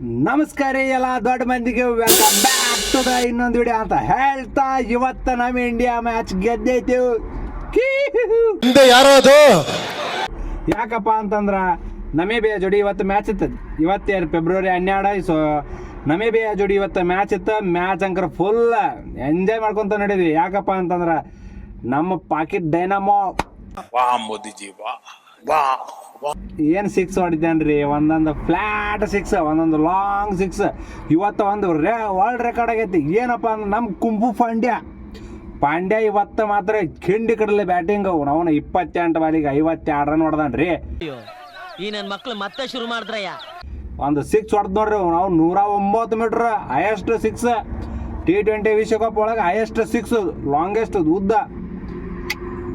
ನಮಸ್ಕಾರ ರೀ ಎಲ್ಲ ದೊಡ್ಡ ಮಂದಿಗೆ ವೆಲ್ಕಮ್ ಬ್ಯಾಕ್ ಟು ದ ಇನ್ನೊಂದು ವಿಡಿಯೋ ಅಂತ ಹೇಳ್ತಾ ಇವತ್ತ ನಮ್ಮ ಇಂಡಿಯಾ ಮ್ಯಾಚ್ ಗೆದ್ದೈತೆ. ಹಿಂದೆ ಯಾರೋ ಅದು? ಯಾಕಪ್ಪ ಅಂತಂದ್ರ ನಮೇಬಿಯಾ ಜೋಡಿ ಇವತ್ತು ಮ್ಯಾಚ್ ಇತ್ತು. ಇವತ್ತೇನು ಫೆಬ್ರವರಿ ಹನ್ನೆರಡು ಸೊ ನಮೇಬಿಯಾ ಜೋಡಿ ಇವತ್ತು ಮ್ಯಾಚ್ ಇತ್ತು. ಮ್ಯಾಚ್ ಅಂಕರ್ ಫುಲ್ ಎಂಜಾಯ್ ಮಾಡ್ಕೊಂತ ನಡೆದ್ವಿ. ಯಾಕಪ್ಪ ಅಂತಂದ್ರ ನಮ್ಮ ಪಾಕಿಟ್ ಡೈನಾಮೋ ವಾ ಮೋದಿಜಿ ವಾ ವಾಹ್. ಏನು ಸಿಕ್ಸ್ ಹೊಡಿತಾನ್ರಿ? ಒಂದೊಂದು ಫ್ಲಾಟ್ ಸಿಕ್ಸ್ ಒಂದೊಂದು ಲಾಂಗ್ ಸಿಕ್ಸ್ ಇವತ್ತು ಒಂದು ರೇ ವರ್ಲ್ಡ್ ರೆಕಾರ್ಡ್ ಆಗೈತಿ. ಏನಪ್ಪ ಅಂದ್ರೆ ನಮ್ಮ ಕುಂಪು ಪಾಂಡ್ಯ. ಪಾಂಡ್ಯ ಇವತ್ತು ಮಾತ್ರ ಕಿಂಡಿ ಕಡಲೆ ಬ್ಯಾಟಿಂಗ್ ಅವನ ಇಪ್ಪತ್ತೆಂಟು ಬಾಲಿಗೆ ಐವತ್ತೆರಡು ರನ್ ಹೊಡೆದಾನ್ರಿ. ಈ ನನ್ನ ಮಕ್ಳು ಮತ್ತೆ ಶುರು ಮಾಡಿದ್ರಯ್ಯ? ಒಂದು ಸಿಕ್ಸ್ ಹೊಡೆದ್ ನೋಡ್ರಿ ನಾವು ನೂರ ಒಂಬತ್ತು metre highest six T twenty ವಿಶ್ವಕಪ್ ಒಳಗೆ ಹೈಯೆಸ್ಟ್ ಸಿಕ್ಸ್ ಲಾಂಗೆಸ್ಟ್ ಉದ್ದ.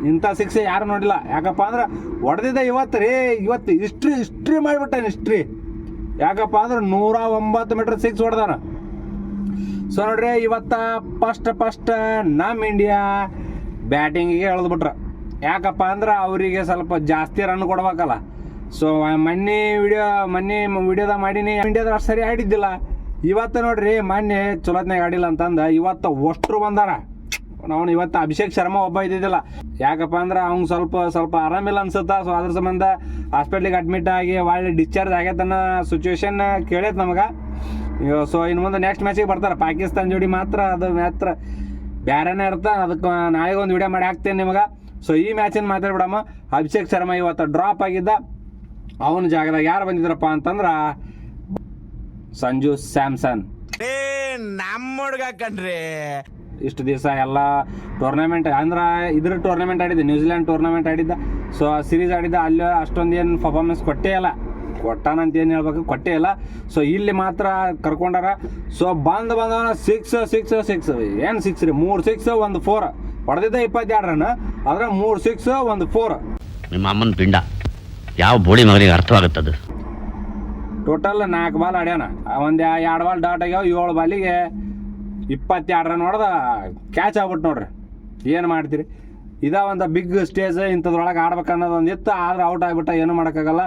ಇಂಥ ಶಿಕ್ಷೆ ಯಾರು ನೋಡಿಲ್ಲ. ಯಾಕಪ್ಪ ಅಂದ್ರೆ ಹೊಡೆದಿದ್ದ ಇವತ್ತು ರೀ, ಇವತ್ತು ಹಿಸ್ಟ್ರಿ ಹಿಸ್ಟ್ರಿ ಮಾಡಿಬಿಟ್ಟಾನೆ ಹಿಸ್ಟ್ರಿ ಯಾಕಪ್ಪ ಅಂದ್ರೆ ನೂರ ಒಂಬತ್ತು ಮೀಟ್ರ್ ಸಿಕ್ಸ್ ಹೊಡೆದಾನ. ಸೊ ನೋಡ್ರಿ, ಇವತ್ತ ಫಸ್ಟ್ ಫಸ್ಟ್ ನಮ್ಮ ಇಂಡಿಯಾ ಬ್ಯಾಟಿಂಗಿಗೆ ಎಳೆದ್ಬಿಟ್ರೆ. ಯಾಕಪ್ಪ ಅಂದ್ರೆ ಅವರಿಗೆ ಸ್ವಲ್ಪ ಜಾಸ್ತಿ ರನ್ ಕೊಡ್ಬೇಕಲ್ಲ. ಸೊ ಮೊನ್ನೆ ವಿಡಿಯೋ ಮೊನ್ನೆ ವಿಡಿಯೋದ ಮಾಡೀನಿ. ಇಂಡಿಯಾದಾಗ ಅಷ್ಟು ಸರಿ ಆಡಿದ್ದಿಲ್ಲ. ಇವತ್ತು ನೋಡ್ರಿ, ಮೊನ್ನೆ ಚಲೋತ್ನಾಗ ಆಡಿಲ್ಲ ಅಂತಂದು, ಇವತ್ತು ಒಷ್ಟರು ಬಂದಾರ. ಅವನು ಇವತ್ತು ಅಭಿಷೇಕ್ ಶರ್ಮಾ ಒಬ್ಬ ಇದ್ದಿದ್ದಿಲ್ಲ. ಯಾಕಪ್ಪ ಅಂದ್ರೆ ಅವ್ನು ಸ್ವಲ್ಪ ಸ್ವಲ್ಪ ಆರಾಮಿಲ್ಲ ಅನ್ಸುತ್ತಾ? ಸೊ ಅದ್ರ ಸಂಬಂಧ ಹಾಸ್ಪಿಟ್ಲಿಗೆ ಅಡ್ಮಿಟ್ ಆಗಿ ಒಳ್ಳೆ ಡಿಸ್ಚಾರ್ಜ್ ಆಗೈತನ್ನ ಸಿಚುವೇಶನ್ ಕೇಳೈತೆ ನಮಗೆ. ಸೊ ಇನ್ನು ಮುಂದೆ ನೆಕ್ಸ್ಟ್ ಮ್ಯಾಚಿಗೆ ಬರ್ತಾರೆ. ಪಾಕಿಸ್ತಾನ ಜೋಡಿ ಮಾತ್ರ ಅದು ಮಾತ್ರ ಬೇರೆನೇ ಇರ್ತ. ಅದಕ್ಕೆ ನಾಳೆಗೆ ಒಂದು ವಿಡಿಯೋ ಮಾಡಿ ಹಾಕ್ತೇನೆ ನಿಮಗೆ. ಸೊ ಈ ಮ್ಯಾಚಿನ ಮಾತಾಡ್ಬಿಡಮ್ಮ. ಅಭಿಷೇಕ್ ಶರ್ಮಾ ಇವತ್ತು ಡ್ರಾಪ್ ಆಗಿದ್ದ. ಅವನ ಜಾಗದಾಗ ಯಾರು ಬಂದಿದ್ರಪ್ಪ ಅಂತಂದ್ರೆ ಸಂಜು ಸ್ಯಾಮ್ಸನ್. ನಮ್ಮ ಹುಡುಗ ಕಣ್ರಿ. ಇಷ್ಟು ದಿವಸ ಎಲ್ಲ ಟೂರ್ನಮೆಂಟ್ ಅಂದ್ರೆ ಇದ್ರ ಟೂರ್ನಮೆಂಟ್ ಆಡಿದ್ದೆ ನ್ಯೂಜಿಲೆಂಡ್ ಟೂರ್ನಮೆಂಟ್ ಆಡಿದ್ದ. ಸೊ ಆ ಸಿರೀಸ್ ಆಡಿದ್ದ ಅಲ್ಲಿ ಅಷ್ಟೊಂದು ಏನು ಪರ್ಫಾರ್ಮೆನ್ಸ್ ಕೊಟ್ಟೇ ಇಲ್ಲ. ಕೊಟ್ಟಾನಂತ ಏನು ಹೇಳ್ಬೇಕು ಕೊಟ್ಟೇ ಇಲ್ಲ. ಸೊ ಇಲ್ಲಿ ಮಾತ್ರ ಕರ್ಕೊಂಡಾರ. ಸೊ ಬಂದು ಬಂದವನ ಸಿಕ್ಸ್ ಸಿಕ್ಸ್ ಸಿಕ್ಸ್ ಏನು ಸಿಕ್ಸ್ ರೀ? ಮೂರು ಸಿಕ್ಸ್ ಒಂದು ಫೋರ್ ಹೊಡೆದಿದ್ದ ಇಪ್ಪತ್ತೆರಡು ರನ್ ಅದ್ರ ಮೂರು ಸಿಕ್ಸ್ ಒಂದು ಫೋರ್ ನಿಮ್ಮ ಅಮ್ಮನ ಪಿಂಡ. ಯಾವ ಬೋಳಿ ಮಗನಿಗೆ ಅರ್ಥವಾಗುತ್ತದು? ಟೋಟಲ್ ನಾಲ್ಕು ಬಾಲ್ ಆಡ್ಯಾನ. ಒಂದು ಎರಡು ಬಾಲ್ ಡಾಟ್ ಆಗ್ಯಾವ ಏಳು ಬಾಲಿಗೆ ಇಪ್ಪತ್ತೆರಡು ರನ್ ಹೊಡೆದ ಕ್ಯಾಚ್ ಆಗ್ಬಿಟ್ಟು ನೋಡ್ರಿ. ಏನು ಮಾಡ್ತೀರಿ? ಇದ ಒಂದು ಬಿಗ್ ಸ್ಟೇಜ್ ಇಂಥದ್ರೊಳಗೆ ಆಡ್ಬೇಕು ಅನ್ನೋದು ಒಂದು ಇತ್ತು ಆದ್ರೆ ಔಟ್ ಆಗ್ಬಿಟ್ಟ ಏನು ಮಾಡೋಕ್ಕಾಗಲ್ಲ.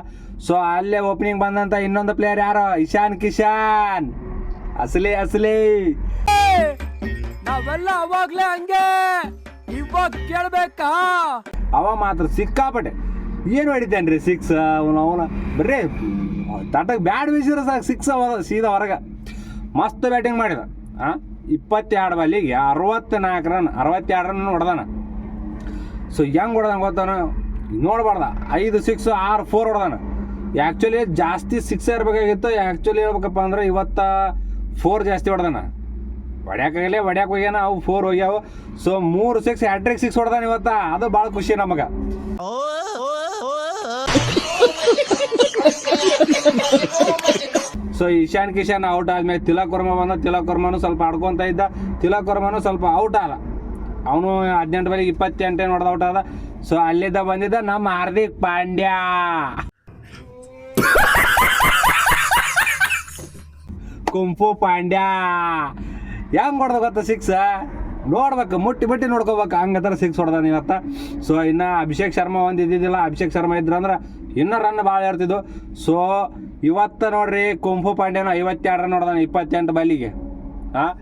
ಸೊ ಅಲ್ಲೇ ಓಪನಿಂಗ್ ಬಂದಂಥ ಇನ್ನೊಂದು ಪ್ಲೇಯರ್ ಯಾರು? ಇಶಾನ್ ಕಿಶಾನ್. ಅಸಲಿ ಅಸಲಿ. ನಾವೆಲ್ಲ ಅವಾಗ್ಲೇ ಹಂಗೆ. ಇವಾಗ ಕೇಳ್ಬೇಕಾ? ಅವ ಮಾತ್ರ ಸಿಕ್ಕಾಪಟ್ಟೆ. ಏನು ಹೊಡಿತೇನ್ರಿ ಸಿಕ್ಸ್ ಅವನು ಅವನ. ಬರ್ರಿ ತಟಕ್ಕೆ ಬ್ಯಾಡ್ ಬೀಸಿದ್ರೆ ಸಾಕು ಸಿಕ್ಸ್ ಅವ ಸೀದಾ ಹೊರಗೆ. ಮಸ್ತ್ ಬ್ಯಾಟಿಂಗ್ ಮಾಡಿದ. ಹಾಂ ಇಪ್ಪತ್ತೆರಡು ಬಾಲಿಗೆ ಅರವತ್ತ್ನಾಲ್ಕು ರನ್, ಅರವತ್ತೆರಡು ರನ್ ಹೊಡೆದಾನ. ಸೊ ಹೆಂಗೆ ಹೊಡೆದಂಗೆ ಗೊತ್ತಾನ? ನೋಡ್ಬಾರ್ದ. ಐದು ಸಿಕ್ಸ್ ಆರು ಫೋರ್ ಹೊಡೆದಾನ. ಆ್ಯಕ್ಚುಲಿ ಜಾಸ್ತಿ ಸಿಕ್ಸ್ ಇರಬೇಕಾಗಿತ್ತು ಆ್ಯಕ್ಚುಲಿ ಹೇಳ್ಬೇಕಪ್ಪ ಅಂದ್ರೆ ಇವತ್ತ ಫೋರ್ ಜಾಸ್ತಿ ಹೊಡೆದಾನ. ಹೊಡ್ಯಾಕಾಗಲೇ, ಹೊಡ್ಯಾಕ ಹೋಗ್ಯಾನ. ಅವು ಫೋರ್ ಹೋಗ್ಯಾವ. ಸೊ ಮೂರು ಸಿಕ್ಸ್ ಹ್ಯಾಟ್ರಿಕ್ ಸಿಕ್ಸ್ ಹೊಡೆದಾನ ಇವತ್ತ. ಅದು ಭಾಳ ಖುಷಿ ನಮಗೆ. ಸೊ ಇಶಾನ್ ಕಿಶಾನ್ ಔಟ್ ಆದ್ಮೇಲೆ ತಿಲಕ್ ವರ್ಮ ಬಂದ ತಿಲಕ್ ವರ್ಮನು ಸ್ವಲ್ಪ ಆಡ್ಕೊಂತ ಇದ್ದ. ತಿಲಕ್ ವರ್ಮನು ಸ್ವಲ್ಪ ಔಟ್ ಆದ. ಅವನು ಹದಿನೆಂಟು ಬಾಲಿಗೆ ಇಪ್ಪತ್ತೆಂಟೇನು ನೋಡ್ದ ಔಟ್ ಆದ. ಸೊ ಅಲ್ಲಿದ್ದ ಬಂದಿದ್ದ ನಮ್ಮ ಹಾರ್ದಿಕ್ ಪಾಂಡ್ಯ. ಕುಂಪು ಪಾಂಡ್ಯ. ಹೆಂಗ್ ಹೊಡ್ದ ಗೊತ್ತಾ ಸಿಕ್ಸ್ ನೋಡ್ಬೇಕು, ಮುಟ್ಟಿ ಮುಟ್ಟಿ ನೋಡ್ಕೋಬೇಕು. ಹಂಗತ್ರ ಸಿಕ್ಸ್ ಹೊಡೆದಾನ ಇವತ್ತ. ಸೊ ಇನ್ನು ಅಭಿಷೇಕ್ ಶರ್ಮಾ ಒಂದು ಇದ್ದಿದ್ದಿಲ್ಲ. ಅಭಿಷೇಕ್ ಶರ್ಮಾ ಇದ್ರಂದ್ರೆ ಇನ್ನೂ ರನ್ ಭಾಳ ಇರ್ತಿದ್ವು. ಸೊ ಇವತ್ತು ನೋಡ್ರಿ ಕುಂಫು ಪಾಂಡ್ಯನ ಐವತ್ತೆರಡು ರನ್ ಹೊಡೆದಾನ ಇಪ್ಪತ್ತೆಂಟು ಬಲ್ಲಿಗೆ ಹಾಂ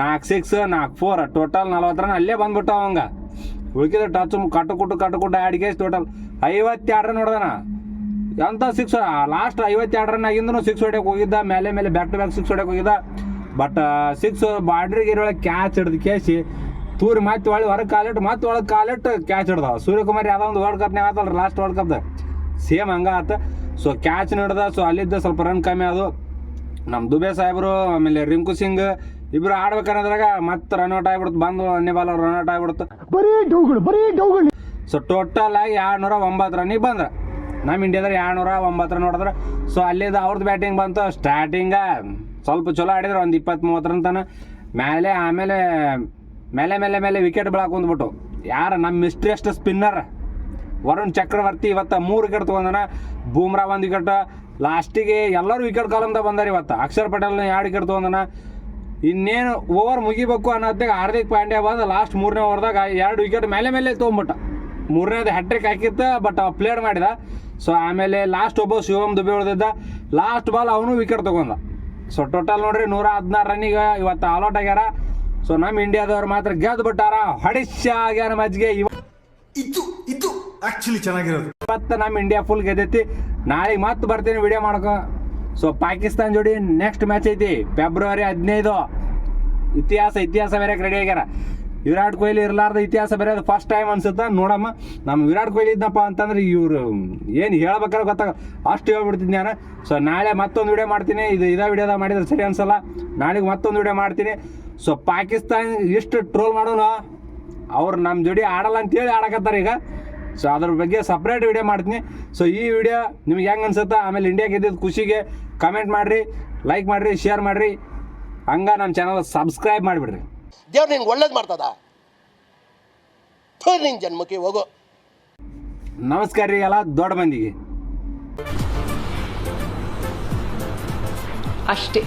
ನಾಲ್ಕು ಸಿಕ್ಸ್ ನಾಲ್ಕು ಫೋರ್ ಟೋಟಲ್ ನಲ್ವತ್ತು ರನ್ ಅಲ್ಲೇ ಬಂದ್ಬಿಟ್ಟ ಅವಂಗ. ಉಳ್ಕಿದ ಟಚ್ ಕಟ್ಟು ಕುಟ್ಟು ಕಟ್ಟು ಕುಟ್ಟು ಆಡಿಗೆ ಟೋಟಲ್ ಐವತ್ತೆರಡು ನೋಡ್ದಾನ. ಎಂತ ಸಿಕ್ಸ್ ಲಾಸ್ಟ್ ಐವತ್ತೆರಡು ರನ್ ಆಗಿಂದನು ಸಿಕ್ಸ್ ಹೊಡ್ಯಕ್ಕೆ ಹೋಗಿದ್ದ, ಮೇಲೆ ಮೇಲೆ ಬ್ಯಾಕ್ ಟು ಬ್ಯಾಕ್ ಸಿಕ್ಸ್ ಹೊಡ್ಯಕ್ಕೆ ಹೋಗಿದ್ದ. ಬಟ್ ಸಿಕ್ಸ್ ಬಾಡ್ರಿಗೆ ಇರೋಳಗೆ ಕ್ಯಾಚ್ ಹಿಡ್ದು ಕೇಸಿ ತೂರಿ ಮತ್ತೆ ಒಳ್ಳೆ ಹೊರಗೆ ಕಾಲಿಟ್ಟು ಮತ್ತೆ ಒಳಗೆ ಕಾಲಿಟ್ಟು ಕ್ಯಾಚ್ ಹಿಡ್ದ ಸೂರ್ಯಕುಮಾರ್ ಯಾವ್ದೋ ಒಂದು ವರ್ಲ್ಡ್ ಕಪ್ನಾಗ ಆತಲ್ಲ ಲಾಸ್ಟ್ ವರ್ಲ್ಡ್ ಕಪ್ದ ಸೇಮ್ ಹಂಗ ಆತ. ಸೊ ಕ್ಯಾಚ್ ನಡೆದ ಸೊ ಅಲ್ಲಿದ್ದ ಸ್ವಲ್ಪ ರನ್ ಕಮ್ಮಿ ಅದು ನಮ್ಮ ದುಬೆ ಸಾಹೇಬರು ಆಮೇಲೆ ರಿಂಕು ಸಿಂಗ್ ಇಬ್ರು ಆಡ್ಬೇಕನ್ನೋದ್ರಾಗ ಮತ್ತೆ ರನ್ ಔಟ್ ಆಗ್ಬಿಡ್ತು ಬಂದು ಅನ್ನೇ ಬಾಲ್ ರನ್ ಔಟ್ ಆಗ್ಬಿಡ್ತು. ಸೊ ಟೋಟಲ್ ಆಗಿ ಎರಡ್ನೂರ ಒಂಬತ್ತು ರನ್ನಿಗೆ ಬಂದ್ರೆ. ನಮ್ಮ ಇಂಡಿಯಾದ್ರೆ ಎರಡ್ನೂರ ಒಂಬತ್ತು ರನ್ ಹೊಡೆದ್ರೆ. ಸೊ ಅಲ್ಲಿದ್ದ ಅವ್ರದ್ದು ಬ್ಯಾಟಿಂಗ್ ಬಂತು ಸ್ಟಾರ್ಟಿಂಗ ಸ್ವಲ್ಪ ಚಲೋ ಆಡಿದ್ರು ಒಂದು ಇಪ್ಪತ್ತು ಮೂವತ್ತು ರನ್ ತನ. ಮೇಲೆ ಆಮೇಲೆ ಮೇಲೆ ಮೇಲೆ ಮೇಲೆ ವಿಕೆಟ್ ಬೆಳಕೊಂಡ್ಬಿಟ್ಟು ಯಾರ ನಮ್ಮ ಮಿಸ್ಟ್ರಿ ಅಷ್ಟು ಸ್ಪಿನ್ನರ್ ವರುಣ್ ಚಕ್ರವರ್ತಿ ಇವತ್ತು ಮೂರು ವಿಕೆಟ್ ತೊಗೊಂಡನ. ಬೂಮ್ರಾ ಒಂದು ವಿಕೆಟ್. ಲಾಸ್ಟಿಗೆ ಎಲ್ಲರೂ ವಿಕೆಟ್ ಕಾಲಮ್ದಾಗ ಬಂದಾರೆ ಇವತ್ತು. ಅಕ್ಷರ್ ಪಟೇಲ್ನ ಎರಡು ವಿಕೆಟ್ ತೊಗೊಂಡನ. ಇನ್ನೇನು ಓವರ್ ಮುಗಿಬೇಕು ಅನ್ನೋದಾಗ ಹಾರ್ದಿಕ್ ಪಾಂಡ್ಯ ಬಂದು ಲಾಸ್ಟ್ ಮೂರನೇ ಓವರ್ದಾಗ ಎರಡು ವಿಕೆಟ್ ಮೇಲೆ ಮೇಲೆ ತೊಗೊಂಬಿಟ್ಟ. ಮೂರನೇದು ಹ್ಯಾಟ್ರಿಕ್ ಹಾಕಿತ್ತು ಬಟ್ ಪ್ಲೇಡ್ ಮಾಡಿದ. ಸೊ ಆಮೇಲೆ ಲಾಸ್ಟ್ ಒಬ್ಬ ಶಿವಮ್ ದುಬೆ ಹೊಡೆದಿದ್ದ ಲಾಸ್ಟ್ ಬಾಲ್ ಅವನು ವಿಕೆಟ್ ತೊಗೊಂಡ ಸೊ ಟೋಟಲ್ ನೋಡ್ರಿ ನೂರ ಹದಿನಾರು ರನ್ನಿಗೆ ಇವತ್ತು ಆಲ್ಔಟ್ ಆಗ್ಯಾರ. ಸೊ ನಮ್ಮ ಇಂಡಿಯಾದವ್ರು ಮಾತ್ರ ಗೆದ್ದು ಬಿಟ್ಟಾರ ಹೊಡಿಶ ಆಗ್ಯಾರ ಮಜ್ಜಿಗೆ. ಇವ ಆಕ್ಚುಲಿ ಚೆನ್ನಾಗಿರೋದು. ಇವತ್ತು ನಮ್ಮ ಇಂಡಿಯಾ ಫುಲ್ ಗೆದ್ದೈತಿ. ನಾಳೆಗೆ ಮತ್ತೆ ಬರ್ತೀನಿ ವಿಡಿಯೋ ಮಾಡ್ಕೊ. ಸೊ ಪಾಕಿಸ್ತಾನ ಜೋಡಿ ನೆಕ್ಸ್ಟ್ ಮ್ಯಾಚ್ ಐತಿ. ಫೆಬ್ರವರಿ ಹದಿನೈದು. ಇತಿಹಾಸ ಇತಿಹಾಸ ಬೇರೆ ರೆಡಿ ಆಗ್ಯಾರ. ವಿರಾಟ್ ಕೊಹ್ಲಿ ಇರಲಾರ್ದ ಇತಿಹಾಸ ಬೇರೆ, ಅದು ಫಸ್ಟ್ ಟೈಮ್ ಅನ್ಸುತ್ತೆ? ನೋಡಮ್ಮ. ನಮ್ಮ ವಿರಾಟ್ ಕೊಹ್ಲಿ ಇದ್ದಪ್ಪ ಅಂತಂದ್ರೆ ಇವರು, ಏನು ಹೇಳ್ಬೇಕಾದ್ರೆ ಗೊತ್ತಾಗ ಅಷ್ಟು ಹೇಳ್ಬಿಡ್ತೀನಿ ನಾನು. ಸೊ ನಾಳೆ ಮತ್ತೊಂದು ವಿಡಿಯೋ ಮಾಡ್ತೀನಿ. ಇದು, ಇದೇ ವಿಡಿಯೋದಾಗ ಮಾಡಿದ್ರೆ ಸರಿ ಅನ್ಸಲ್ಲ. ನಾಳೆಗೆ ಮತ್ತೊಂದು ವಿಡಿಯೋ ಮಾಡ್ತೀನಿ. ಸೊ ಪಾಕಿಸ್ತಾನ ಎಷ್ಟು ಟ್ರೋಲ್ ಮಾಡೋಣ ಅವ್ರು ನಮ್ಮ ಜೋಡಿ ಆಡಲ್ಲ ಅಂತೇಳಿ ಆಡಕತ್ತಾರೆ ಈಗ. ಸೊ ಅದ್ರ ಬಗ್ಗೆ ಸಪ್ರೇಟ್ ವಿಡಿಯೋ ಮಾಡ್ತೀನಿ. ಸೊ ಈ ವಿಡಿಯೋ ನಿಮ್ಗೆ ಹೆಂಗೆ ಅನ್ಸುತ್ತೆ ಆಮೇಲೆ ಇಂಡಿಯಾ ಗೆದ್ದಿದ್ದು ಖುಷಿಗೆ ಕಮೆಂಟ್ ಮಾಡಿರಿ ಲೈಕ್ ಮಾಡಿರಿ ಶೇರ್ ಮಾಡಿರಿ. ಹಂಗೆ ನಮ್ಮ ಚಾನಲ್ ಸಬ್ಸ್ಕ್ರೈಬ್ ಮಾಡಿಬಿಡ್ರಿ. ದೇವ್ರು ನಿಂಗೆ ಒಳ್ಳೇದು ಮಾಡ್ತದ? ನಿನ್ ಜನ್ಮಕ್ಕೆ ಹೋಗೋ. ನಮಸ್ಕಾರ ರೀ ಎಲ್ಲ ದೊಡ್ಡ ಮಂದಿಗೆ. ಅಷ್ಟೇ.